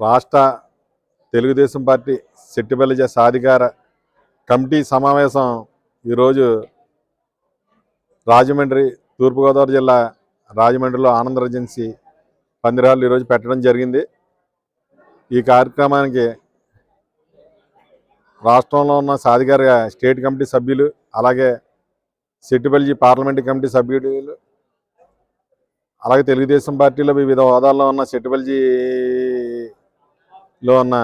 రాష్ట్ర తెలుగుదేశం పార్టీ సెట్టిపల్లి సాధికార కమిటీ సమావేశం ఈరోజు రాజమండ్రి తూర్పుగోదావరి జిల్లా రాజమండ్రిలో ఆనంద రెజెన్సీ పందిరాలు ఈరోజు పెట్టడం జరిగింది. ఈ కార్యక్రమానికి రాష్ట్రంలో ఉన్న సాధికార స్టేట్ కమిటీ సభ్యులు అలాగే సెట్టిపల్లి పార్లమెంటు కమిటీ సభ్యులు అలాగే తెలుగుదేశం పార్టీలో వివిధ హోదాల్లో ఉన్న లో ఉన్న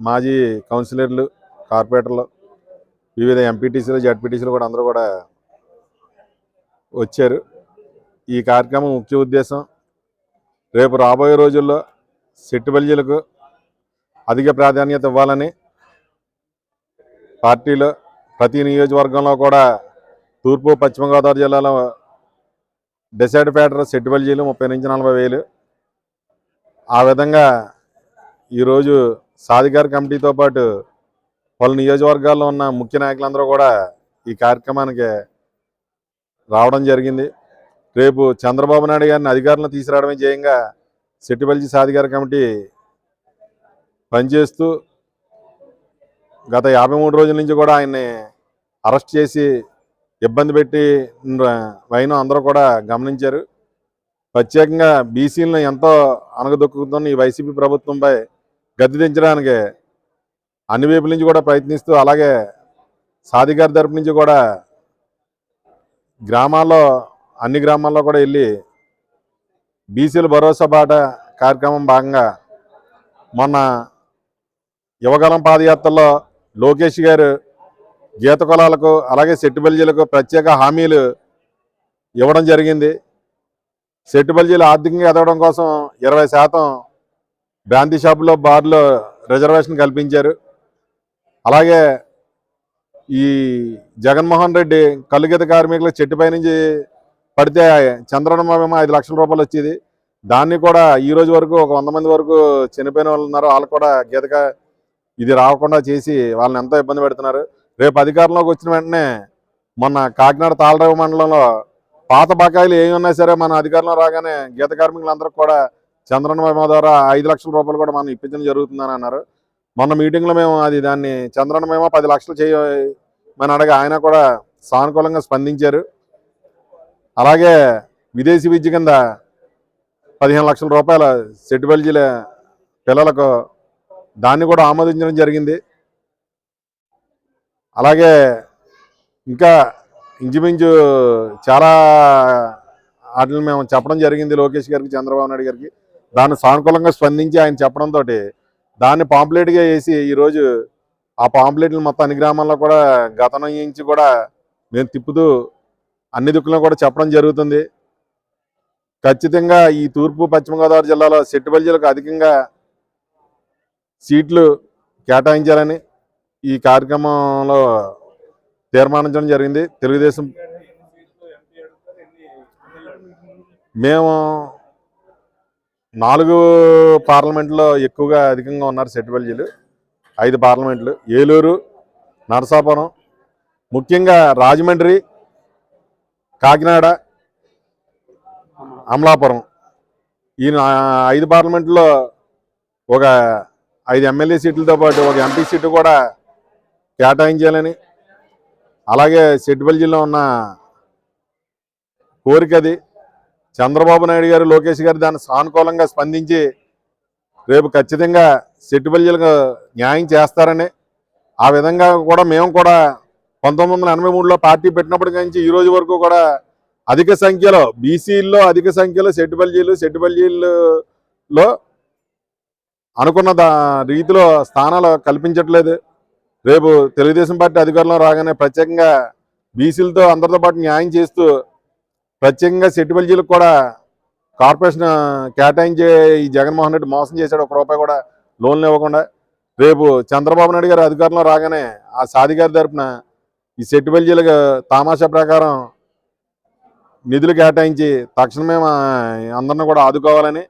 మాజీ కౌన్సిలర్లు కార్పొరేటర్లు వివిధ ఎంపీటీసీలు జడ్పీటీసీలు కూడా అందరూ కూడా వచ్చారు. ఈ కార్యక్రమం ముఖ్య ఉద్దేశం రేపు రాబోయే రోజుల్లో సెట్టుబల్జీలకు అధిక ప్రాధాన్యత ఇవ్వాలని పార్టీలో ప్రతి నియోజకవర్గంలో కూడా తూర్పు పశ్చిమ గోదావరి జిల్లాలో డిసైడ్ ప్యాటర్ సెట్టుబల్జీలు ముప్పై నుంచి నలభై వేలు. ఆ విధంగా ఈరోజు సాధికార కమిటీతో పాటు పలు నియోజకవర్గాల్లో ఉన్న ముఖ్య నాయకులందరూ కూడా ఈ కార్యక్రమానికి రావడం జరిగింది. రేపు చంద్రబాబు నాయుడు గారిని అధికారంలో తీసుకురావడమే ధ్యేయంగా సెట్టిపల్లి సాధికార కమిటీ పనిచేస్తూ గత యాభై మూడు రోజుల నుంచి కూడా ఆయన్ని అరెస్ట్ చేసి ఇబ్బంది పెట్టి వైన అందరూ కూడా గమనించారు. ప్రత్యేకంగా బీసీలను ఎంతో అనగదొక్కుతున్న ఈ వైసీపీ ప్రభుత్వంపై గద్దె దించడానికి అన్ని వైపుల నుంచి కూడా ప్రయత్నిస్తూ అలాగే సాధికార తరపు నుంచి కూడా గ్రామాల్లో అన్ని గ్రామాల్లో కూడా వెళ్ళి బీసీల భరోసా బాట కార్యక్రమం భాగంగా మొన్న యువగలం పాదయాత్రలో లోకేష్ గారు గీత కులాలకు అలాగే సెట్టుబల్జీలకు ప్రత్యేక హామీలు ఇవ్వడం జరిగింది. సెట్టుబల్జీలు ఆర్థికంగా ఎదగడం కోసం ఇరవై శాతం బ్రాంతి షాపులో బార్లో రిజర్వేషన్ కల్పించారు. అలాగే ఈ జగన్మోహన్ రెడ్డి కల్లుగీత కార్మికులు చెట్టుపై నుంచి పడితే చంద్రబాబు ఐదు లక్షల రూపాయలు వచ్చేది. దాన్ని కూడా ఈ రోజు వరకు ఒక వంద మంది వరకు చనిపోయిన వాళ్ళు ఉన్నారు. వాళ్ళు కూడా గీతక ఇది రాకుండా చేసి వాళ్ళని ఎంతో ఇబ్బంది పెడుతున్నారు. రేపు అధికారంలోకి వచ్చిన వెంటనే మొన్న కాకినాడ తాళరావు మండలంలో పాత బకాయిలు ఏమి ఉన్నా సరే మన అధికారంలో రాగానే గీత కార్మికులందరికీ కూడా చంద్రబాబు ద్వారా ఐదు లక్షల రూపాయలు కూడా మనం ఇప్పించడం జరుగుతుందని అన్నారు. మొన్న మీటింగ్లో మేము అది దాన్ని చంద్రన్నమేమో పది లక్షలు చేయమని అడగ ఆయన కూడా సానుకూలంగా స్పందించారు. అలాగే విదేశీ విద్య కింద పదిహేను లక్షల రూపాయల సెట్టుబల్జీల పిల్లలకు దాన్ని కూడా ఆమోదించడం జరిగింది. అలాగే ఇంకా ఇంచుమించు చాలా వాటిని మేము చెప్పడం జరిగింది లోకేష్ గారికి చంద్రబాబు నాయుడు గారికి. దాన్ని సానుకూలంగా స్పందించి ఆయన చెప్పడంతో దాన్ని పాంప్లెట్గా వేసి ఈరోజు ఆ పాంప్లెట్లు మొత్తం అన్ని గ్రామాల్లో కూడా గతం నుంచి కూడా మేము తిప్పుతూ అన్ని దిక్కులను కూడా చెప్పడం జరుగుతుంది ఖచ్చితంగా ఈ తూర్పు పశ్చిమ గోదావరి జిల్లాలో సెట్టుబల్జీలకు అధికంగా సీట్లు కేటాయించాలని ఈ కార్యక్రమంలో తీర్మానించడం జరిగింది తెలుగుదేశం మేము నాలుగు పార్లమెంట్లో ఎక్కువగా అధికంగా ఉన్నారు సెట్టుబల్జీలు ఐదు పార్లమెంట్లు. ఏలూరు నరసాపురం ముఖ్యంగా రాజమండ్రి కాకినాడ అమలాపురం. ఈ ఐదు పార్లమెంట్లో ఒక ఐదు ఎమ్మెల్యే సీట్లతో పాటు ఒక ఎంపీ సీటు కూడా కేటాయించాలని అలాగే సెట్టిపల్లిలో ఉన్న కోరిక అది చంద్రబాబు నాయుడు గారు లోకేష్ గారు దాన్ని సానుకూలంగా స్పందించి రేపు ఖచ్చితంగా సెట్టిపల్లిలకు న్యాయం చేస్తారని ఆ విధంగా కూడా మేము కూడా పంతొమ్మిది వందల ఎనభై మూడులో పార్టీ పెట్టినప్పటి నుంచి ఈ రోజు వరకు కూడా అధిక సంఖ్యలో బీసీల్లో అధిక సంఖ్యలో సెట్టుబల్జీలు సెట్టుబల్జీల్లో అనుకున్న రీతిలో స్థానాలు కల్పించట్లేదు. రేపు తెలుగుదేశం పార్టీ అధికారంలో రాగానే ప్రత్యేకంగా బీసీలతో అందరితో పాటు న్యాయం చేస్తూ ప్రత్యేకంగా సెట్టిబల్జీలకు కూడా కార్పొరేషన్ కేటాయించే ఈ జగన్మోహన్ రెడ్డి మోసం చేశాడు ఒక రూపాయి కూడా లోన్లు ఇవ్వకుండా. రేపు చంద్రబాబు నాయుడు గారు అధికారంలో రాగానే ఆ సాధికారి తరపున ఈ సెట్టిబల్జీలకు తామాషా ప్రకారం నిధులు కేటాయించి తక్షణమే మా అందరిని కూడా ఆదుకోవాలని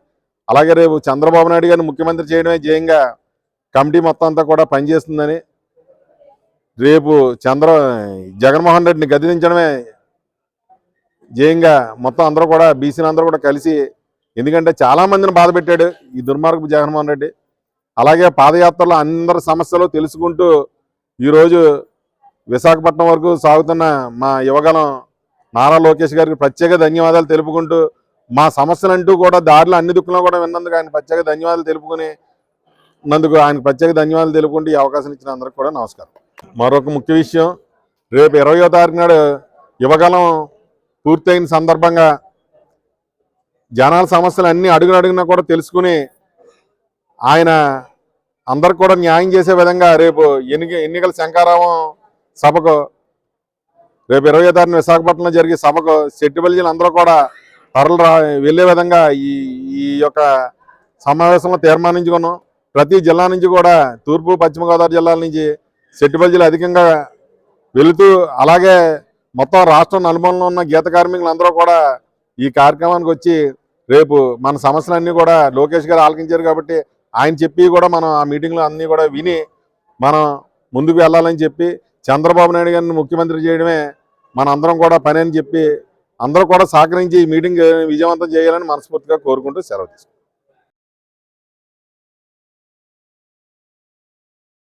అలాగే రేపు చంద్రబాబు నాయుడు గారిని ముఖ్యమంత్రి చేయడమే జయంగా కమిటీ మొత్తం అంతా కూడా పనిచేస్తుందని రేపు చంద్ర జగన్మోహన్ రెడ్డిని గదిలించడమే జయంగా మొత్తం అందరూ కూడా బీసీలు అందరూ కూడా కలిసి ఎందుకంటే చాలా మందిని బాధ పెట్టాడు ఈ దుర్మార్గపు జగన్మోహన్ రెడ్డి. అలాగే పాదయాత్రలో అందరి సమస్యలు తెలుసుకుంటూ ఈరోజు విశాఖపట్నం వరకు సాగుతున్న మా యువగలం నారా లోకేష్ గారికి ప్రత్యేక ధన్యవాదాలు తెలుపుకుంటూ మా సమస్యలంటూ కూడా దారిలో అన్ని దుక్కులో కూడా విన్నందుకు ఆయన ప్రత్యేక ధన్యవాదాలు తెలుపుకుని నందుకు ఆయన ప్రత్యేక ధన్యవాదాలు తెలుపుకుంటూ ఈ అవకాశం ఇచ్చిన అందరికి కూడా నమస్కారం. మరొక ముఖ్య విషయం రేపు ఇరవయో తారీఖు నాడు యువగలం పూర్తయిన సందర్భంగా జనాల సమస్యలు అన్ని అడుగులు అడుగున కూడా తెలుసుకుని ఆయన అందరికి కూడా న్యాయం చేసే విధంగా రేపు ఎన్నిక ఎన్నికల శంకారావం సభకు రేపు ఇరవై తారీఖున విశాఖపట్నంలో జరిగే సభకు సెట్టిబల్జీలు అందరూ కూడా తరలి రా వెళ్ళే విధంగా ఈ ఈ యొక్క సమావేశంలో తీర్మానించుకున్నాం. ప్రతి జిల్లా నుంచి కూడా తూర్పు పశ్చిమ గోదావరి జిల్లాల నుంచి సెట్టిబల్జీలు అధికంగా వెళుతూ అలాగే మొత్తం రాష్ట్రం నలుమూలలో ఉన్న గీత కార్మికులందరూ కూడా ఈ కార్యక్రమానికి వచ్చి రేపు మన సమస్యలన్నీ కూడా లోకేష్ గారు ఆలకించారు కాబట్టి ఆయన చెప్పి కూడా మనం ఆ మీటింగ్లో అన్నీ కూడా విని మనం ముందుకు వెళ్ళాలని చెప్పి చంద్రబాబు నాయుడు గారిని ముఖ్యమంత్రి చేయడమే మన అందరం కూడా పని అని చెప్పి అందరూ కూడా సహకరించి ఈ మీటింగ్ విజయవంతం చేయాలని మనస్ఫూర్తిగా కోరుకుంటూ సెలవు